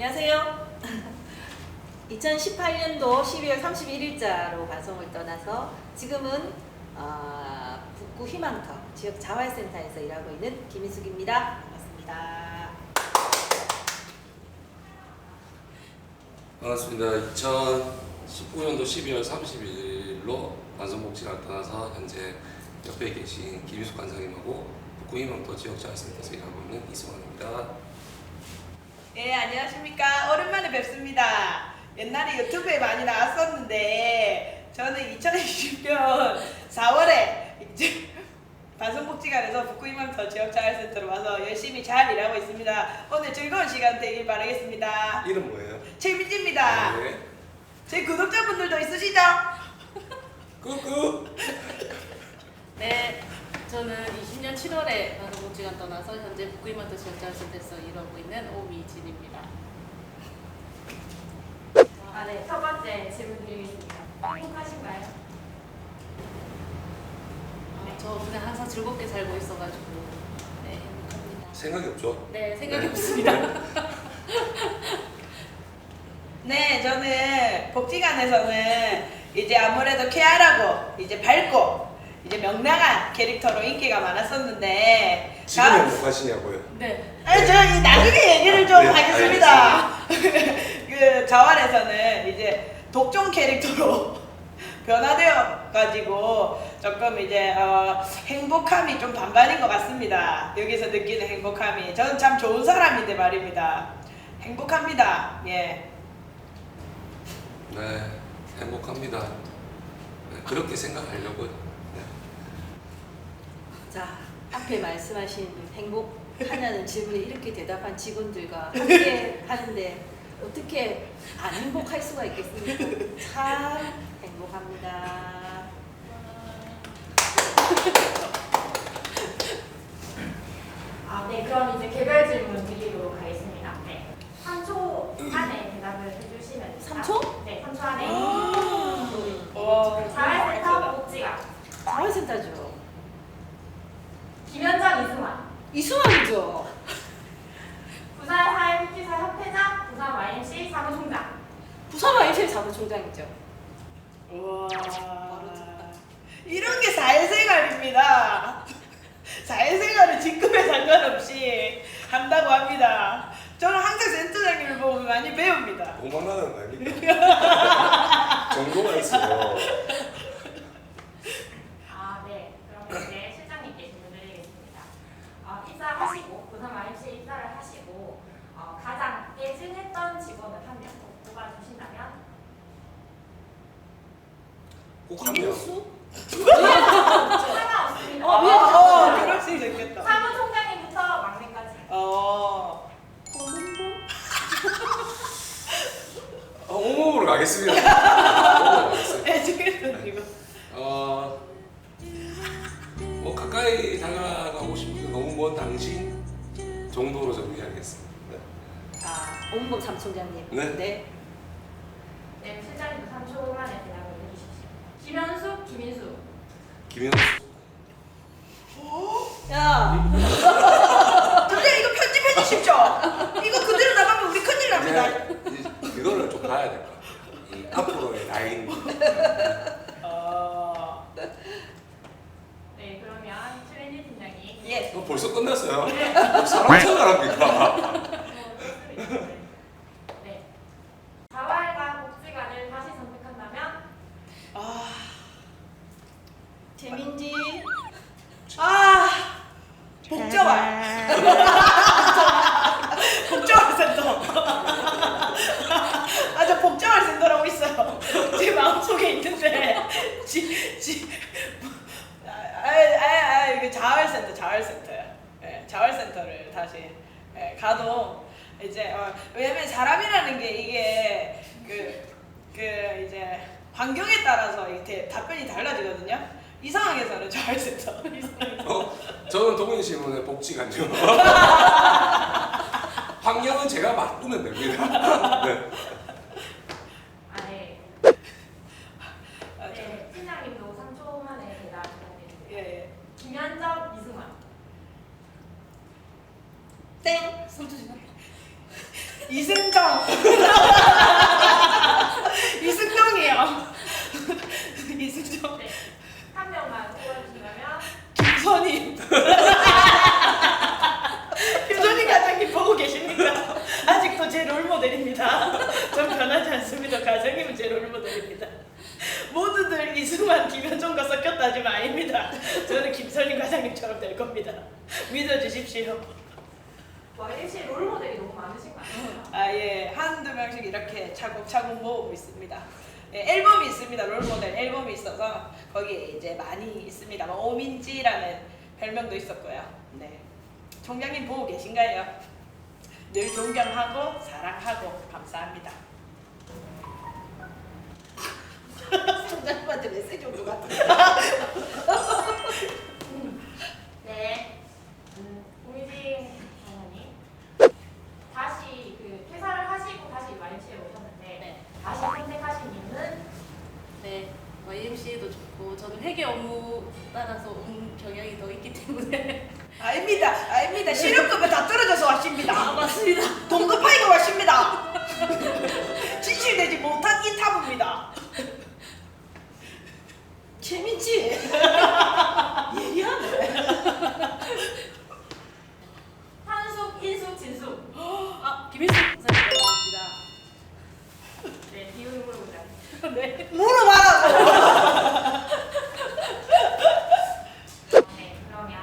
안녕하세요. 2018년도 12월 31일자로 방송을 떠나서 지금은 어, 북구 희망터 지역 자활센터에서 일하고 있는 김희숙입니다. 반갑습니다. 반갑습니다. 2019년도 12월 30일로 반성복지를 떠나서 현재 옆에 계신 김희숙 관장님하고 북구 희망도 지역 자활센터에서 일하고 있는 이승환입니다. 네, 안녕하십니까. 오랜만에 뵙습니다. 옛날에 유튜브에 많이 나왔었는데, 저는 2020년 4월에 이제 반성복지관에서 북구희망터 지역자활센터로 와서 열심히 잘 일하고 있습니다. 오늘 즐거운 시간 되길 바라겠습니다. 이름 뭐예요? 최민지입니다. 네. 제 구독자분들도 있으시죠? 끄끄. 네, 저는 20년 7월에 방송복지관 떠나서 현재 북구이마트 지역자활센터에서 일하고 있는 오미진입니다. 아, 네. 첫 번째 질문 드리겠습니다. 행복하신가요? 아, 저 그냥 항상 즐겁게 살고 있어가지고 네, 행복합니다. 생각이 없죠? 네, 생각이 네. 없습니다. 네, 저는 복지관에서는 이제 아무래도 쾌활하고 이제 밝고 이제 명랑한 캐릭터로 인기가 많았었는데 지금 다- 행복하시냐고요? 네, 아니 저 이- 나중에 얘기를 좀 네, 하겠습니다. 그 자활에서는 이제 독종 캐릭터로 변화되어 가지고 조금 이제 어, 행복함이 좀 반반인 것 같습니다. 여기서 느끼는 행복함이 저는 참 좋은 사람인데 말입니다. 행복합니다. 예. 네, 행복합니다. 네, 그렇게 생각하려고요. 네. 자 앞에 말씀하신 행복하냐는 질문에 이렇게 대답한 직원들과 함께 하는데 어떻게 안 행복할 수가 있겠습니까? 참 행복합니다. 아, 네. 그럼 이제 개별 질문 드리도록 하겠습니다. 네. 3초 안에 대답을 해주시면 됩니다. 3초? 네, 3초 안에. 어, 자활센터 복지관. 자활센터죠. 김현정 이승환이죠. 부산 사회복지사 협회장, 부산 YMC 사무총장. 부산 YMCA 사무총장이죠. 우와. 이런 게 사회생활입니다. 사회생활을 직급에 상관없이 한다고 합니다. 저는 항상 센터장님을 보면 많이 배웁니다. 공방나는 거 아닙니까? 정도가 있어요. 아, 네. 그럼 이제 실장님께 질문 드리겠습니다. 어, 입사하시고, 부산 YMC 입사를 하시고, 어, 가장 애증했던 직원을 한 명 뽑아주신다면? 꼭? 상관없습니다. 어, 왜? 어, 그럴 수 있겠다. 사무총장님부터 막내까지. 어, 어, 옹호으로 가겠습니다. 옹호으로 가겠습니다. 애증했던 이거. 어, 뭐 가까이 다가가고 싶은 너무 먼 당신 정도로 정리하겠습니다. 네. 아, 오문범 사무총장님. 네. 네. 네, 실장님도 3초 만에 해주십시오. 김현숙, 김인수. 김현수 야, 근데 이거 편집해 주십시오. 이거 그대로 나가면 우리 큰일 납니다. 이제, 이제 이거를 좀 봐야 될 것 같아요. 이 앞으로의 라인. 어, 네, 그러면 최은희 팀장님. 예. 어, 벌써 끝났어요. 뭐 사람 생활합니까? 어, 좋습니다. 네. 자활과 복지관을 다시 선택한다면? 아, 재민지. 아, 복저활. 복저활 센터. 아, 저 복저활 센터라고 있어요. 제 마음속에 있는데, 지, 지, 아, 아, 아, 아, 이거 자활센터, 자활센터야. 예, 자활센터를 다시 예, 가도 이제 어, 왜냐면 사람이라는 게 이게 그, 그 이제 환경에 따라서 이렇게 답변이 달라지거든요. 이 상황에서는 자활센터. 이 상황에서. 어, 저는 동훈 씨문의 복지관요. 환경은 제가 바꾸면 됩니다. 네. 아, 네. 아, 저- 네, 팀장님도 3초 만에 대답 부탁드립니다. 예, 예. 김현정, 이승환. 땡. 손주지 마. 이승정. 이승정이요. 이승정. 네. 한 명만 뽑아주시면 김선희. 김선희 과장님 보고 계십니까? 아직도 제 롤모델입니다. 전 변하지 않습니다. 과장님은 제 롤모델입니다. 모두들 이승만, 김현종과 섞였다 하지만 아닙니다. 저는 김선희 과장님처럼 될 겁니다. 믿어주십시오. 와 MC 롤모델이 너무 많으신 거 아니에요? 아, 예. 한두 명씩 이렇게 차곡차곡 모으고 있습니다. 예, 앨범이 있습니다. 롤모델 앨범이 있어서 거기에 이제 많이 있습니다. 뭐 오민지라는 별명도 있었고요. 네. 총장님 보고 계신가요? 늘 존경하고 사랑하고 감사합니다. 총장님한테 메시지 온 것 같아. 네. 음, 우미진 장관님 다시 그 퇴사를 하시고 다시 YMC에 오셨는데 네. 다시 선택하신 이유는 네, YMCA도 좋고 저는 회계 업무 따라서 온 경향이 더 있기 때문에 아닙니다. 아닙니다. 실업급여 다 떨어져서 왔습니다. 아 맞습니다. 동급하기가 왔습니다. 진실되지 못한 인타부입니다. 재밌지? 예리하네. 한숙, 인숙, 진숙 아 김일수 부사님입니다. 네, 이유를 물어보자 네. 물어봐라고. 네, 그러면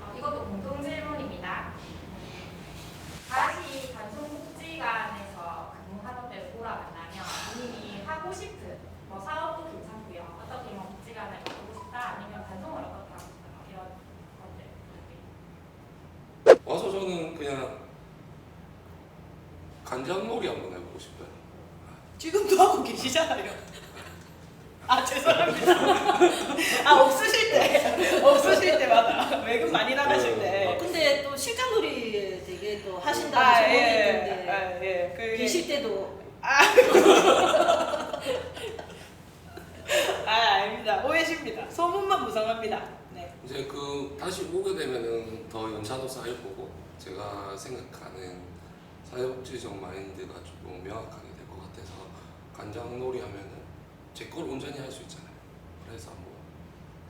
어, 이것도 공통 질문입니다. 다시 단속복지관에서 근무하던 때로 돌아간다면 본인이 하고 싶은 뭐 사업도 괜찮고요. 어떻게 뭐 복지관을 가고 싶다 아니면 반성을 어떻게 하고 싶다 뭐 이런 것들. 와서 저는 그냥 간장놀이 한번 해보고 싶어요. 지금도 하고 계시잖아요. 아 죄송합니다. 아 없으실 때 없으실 때마다 외근 많이 나가실 어, 때. 근데 또 실장놀이 되게 또 하신다는 아 소문이 예. 있는데 아 예. 그 계실 때도 아. 아 아닙니다. 오해십니다. 소문만 무성합니다. 네. 이제 그 다시 오게 되면은 더 연차도 쌓일 거고 제가 생각하는 사회복지적 마인드가 조금 명확하게 될 것 같아서 간장놀이 하면은 제 걸 온전히 할 수 있잖아요. 그래서 한번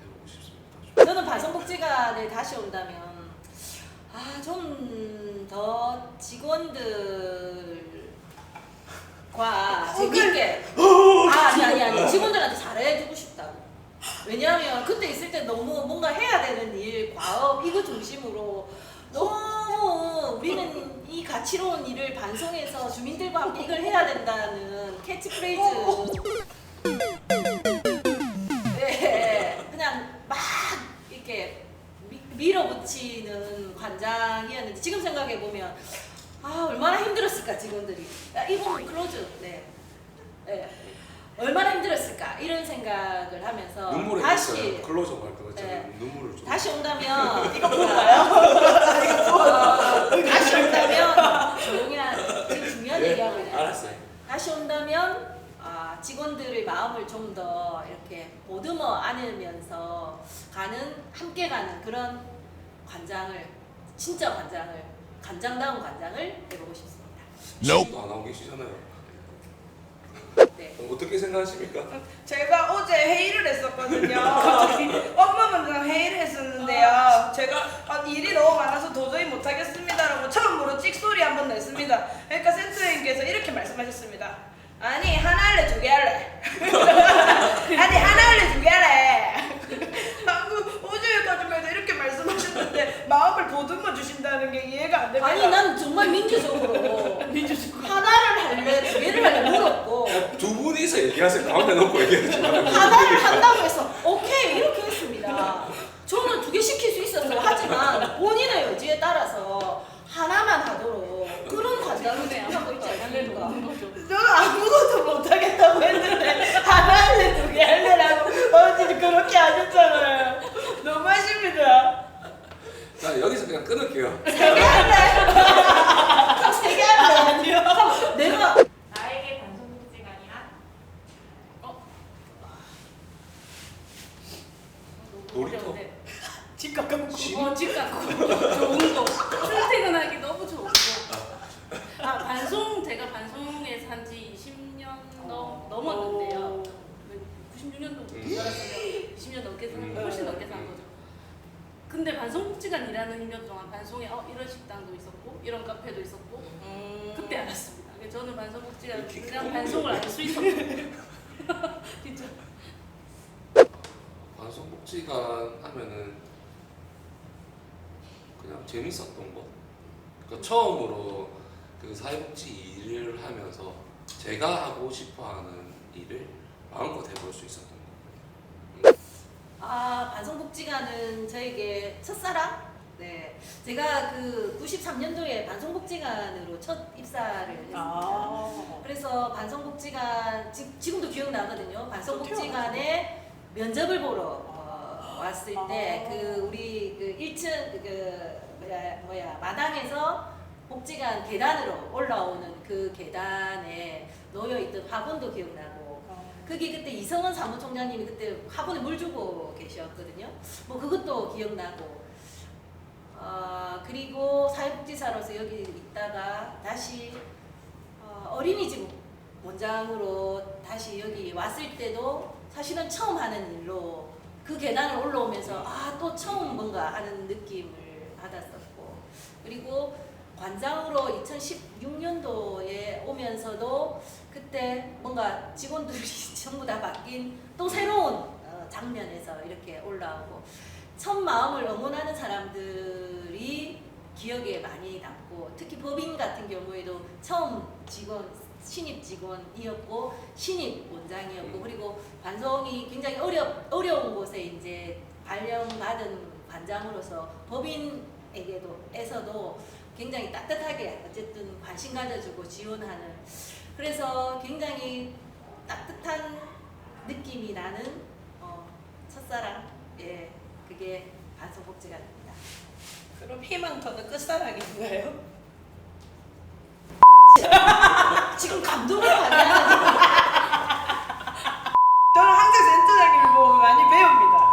해보고 싶습니다. 저는 반성복지관에 다시 온다면 아좀 더 직원들과 재밌게 아 아니 아니 아니 직원들한테 잘해주고 싶다고 왜냐하면 그때 있을 때 너무 뭔가 해야 되는 일 과업 이거 중심으로 너무 우리는 이 가치로운 일을 반성해서 주민들과 함께 이걸 해야 된다는 캐치프레이즈 네, 그냥 막 이렇게 미, 밀어붙이는 관장이었는데 지금 생각해 보면 아 얼마나 힘들었을까 직원들이. 야, 이분 클로즈. 네. 네. 얼마나 힘들었을까 이런 생각을 하면서 눈물에 다시 말거 있잖아요. 네. 눈물을 좀. 다시 온다면 이거 볼까요? 다시 온다면 조용히 하. 지금 중요한 네, 얘기하고 있어요. 알았어요. 다시 온다면 아, 직원들의 마음을 좀 더 이렇게 보듬어 안으면서 가는 함께 가는 그런 관장을 진짜 관장을 관장다운 관장을 해보고 싶습니다. 지금도 안 하고 계시잖아요. 네. 그럼 어떻게 생각하십니까? 제가 어제 회의를 했었거든요. 업무 분장 회의를 했었는데요. 제가 아, 일이 너무 많아서 도저히 못하겠습니다라고 처음으로 찍소리 한번 냈습니다. 그러니까 센터장님께서 이렇게 말씀하셨습니다. 아니 하나 할래 두 개 할래? 아니 하나 할래 두 개 할래? 방금 어제까지만 해도 이렇게 말씀하셨는데 마음을 보듬어 주신다는 게 이해가 안 됩니다. 아니 난 정말 민주적으로 하나를 할래 두 개를 할래 물었고 두 분이서 얘기하세요. 가운데 놓고 얘기하지 말고. 하나를 한다고 해서 오케이 이렇게 했습니다. 저는 두 개 시킬 수 있었어요. 하지만 본인의 의지에 따라서 하나만 하도록 그런 관장을 하고 있지 않습니까? 저는 아무것도 못하겠다고 했는데 하나 할래 두 개 할래라고 어제 그렇게 하셨잖아요. 너무하십니다. 자 여기서 그냥 끊을게요. 세개 할래? 그럼 세개 할래? 아니요. 내가 나에게 단속복지관이란 놀이터. 집 가까운 집? 어, 집 가고 좋은 거. 출퇴근하기 너무 좋은 거. 아, 반송 제가 반송에 산지 20년 넘, 넘었는데요. 96년도부터 음. 살았어요. 20년 넘게 산 음. 훨씬 넘게 산 거죠. 근데 반송복지관 일하는 2년 동안 반송에 어 이런 식당도 있었고 이런 카페도 있었고 음. 그때 알았습니다. 그래서 저는 반송복지관 그냥 큰 반송을 알 수 있었어요. 진짜. 방송복지관 하면은 그냥 재밌었던 거. 그러니까 처음으로 그 사회복지 일을 하면서 제가 하고 싶어하는 일을 마음껏 해볼 수 있었던 거. 아 반송복지관은 저에게 첫사랑. 네, 제가 그 93년도에 반송복지관으로 첫 입사를 했습니다. 아. 그래서 반송복지관 지, 지금도 기억나거든요. 반송복지관에 면접을 보러 어, 왔을 때 아. 그 우리 그 1층 그 뭐야, 뭐야 마당에서 복지관 계단으로 올라오는 그 계단에 놓여 있던 화분도 기억나고 그게 그때 이성원 사무총장님이 그때 화분에 물 주고 계셨거든요. 뭐 그것도 기억나고 어, 그리고 사회복지사로서 여기 있다가 다시 어, 어린이집 원장으로 다시 여기 왔을 때도 사실은 처음 하는 일로 그 계단을 올라오면서 아 또 처음 뭔가 하는 느낌을 받았었고 그리고 관장으로 2016년도에 오면서도 그때 뭔가 직원들이 전부 다 바뀐 또 새로운 어, 장면에서 이렇게 올라오고 첫 마음을 응원하는 사람들이 기억에 많이 남고 특히 법인 같은 경우에도 처음 직원 신입 직원이었고 신입 원장이었고 그리고 반송이 굉장히 어려 어려운 곳에 이제 발령받은 관장으로서 법인에게도 에서도 굉장히 따뜻하게 어쨌든 관심 가져주고 지원하는 그래서 굉장히 따뜻한 느낌이 나는 어, 첫사랑 예 그게 반송복지관입니다. 그럼 희망터는 끝사랑인가요? 지금 가